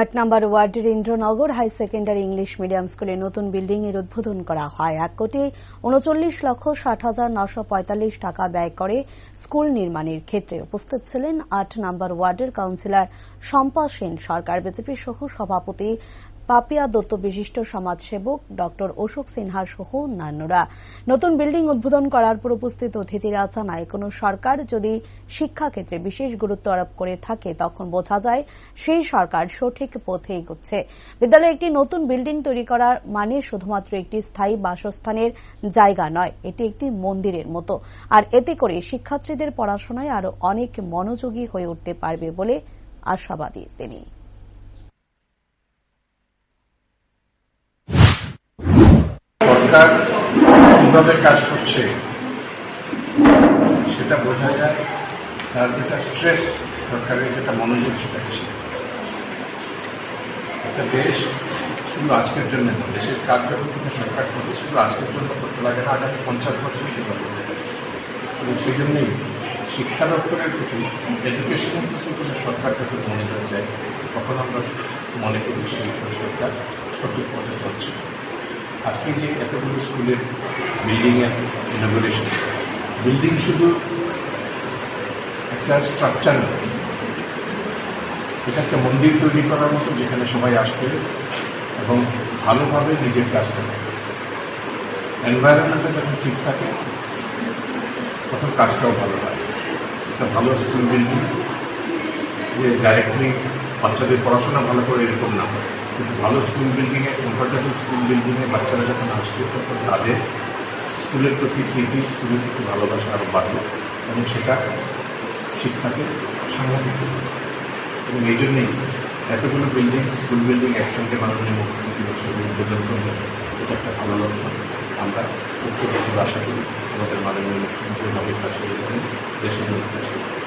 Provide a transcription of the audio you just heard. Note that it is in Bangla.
আট নম্বর ওয়ার্ডের Indranagar high secondary English medium স্কুলে নতুন বিল্ডিং এর উদ্বোধন করা হয়। এক কোটি উনচল্লিশ লক্ষ ষাট হাজার নশো পঁয়তাল্লিশ টাকা ব্যয় করে স্কুল নির্মাণের ক্ষেত্রে উপস্থিত ছিলেন আট নম্বর ওয়ার্ডের কাউন্সিলর শম্পা সেন সরকার। বিজেপি সহ সভাপতি পাপিয়া দত্ত, বিশিষ্ট সমাজসেবক ড অশোক সিনহা সহ অন্যান্যরা। নতুন বিল্ডিং উদ্বোধন করার পর উপস্থিত অতিথিরা জানায়, কোন সরকার যদি শিক্ষাক্ষেত্রে বিশেষ গুরুত্ব আরোপ করে থাকে, তখন বোঝা যায় সেই সরকার সঠিক পথে এগোচ্ছে। বিদ্যালয়ে একটি নতুন বিল্ডিং তৈরি করার মানে শুধুমাত্র একটি স্থায়ী বাসস্থানের জায়গা নয়, এটি একটি মন্দিরের মতো। আর এতে করে শিক্ষার্থীদের পড়াশোনায় আরও অনেক মনোযোগী হয়ে উঠতে পারবে বলে আশাবাদী তিনি। কাজ করছে, সেটা বোঝা যায়। তার যেটা স্ট্রেস সরকারের যেটা মনোযোগ, সেটা বেশি। একটা দেশ শুধু আজকের জন্য নয় দেশের যখন থেকে সরকার করবে, শুধু আজকের জন্য করতে লাগে না আগামী পঞ্চাশ বছর সেটা করতে এবং সেই জন্যই শিক্ষা দপ্তরের প্রতি এডুকেশনের প্রতি কোনো সরকার যখন মনোযোগ দেয়। তখন আমরা মনে করি সেই সরকার সঠিক পথে চলছে। আজকে যে এতগুলো স্কুলের বিল্ডিং এর ইনোভেশন বিল্ডিং শুধু একটা স্ট্রাকচার এটা একটা মন্দির তৈরি করার মতো যেখানে সবাই আসবে এবং ভালোভাবে নিজের কাজটা করবে এনভায়রনমেন্টটা যখন ঠিক থাকে, তখন কাজটাও ভালো হয়। একটা ভালো স্কুল বিল্ডিং যে ডাইরেক্টলি বাচ্চাদের পড়াশোনা ভালো করে এরকম না হয়। কিন্তু ভালো স্কুল বিল্ডিংয়ে কমফোর্টেবল স্কুল বিল্ডিংয়ে বাচ্চারা যখন আসবে, তখন তাদের স্কুলের প্রতি প্রীতি, স্কুলের প্রতি ভালোবাসা আরও বাড়বে এবং সেটা শিক্ষাকে সাংঘাতিক এবং এই জন্যই এতগুলো বিল্ডিং স্কুল বিল্ডিং একসঙ্গে মাননীয় মুখ্যমন্ত্রী উদ্বোধন করবে এটা একটা ভালো লক্ষণ। আমরা উত্তর আশা করি, আমাদের মাননীয় মুখ্যমন্ত্রী নবীন করে দেশের করবে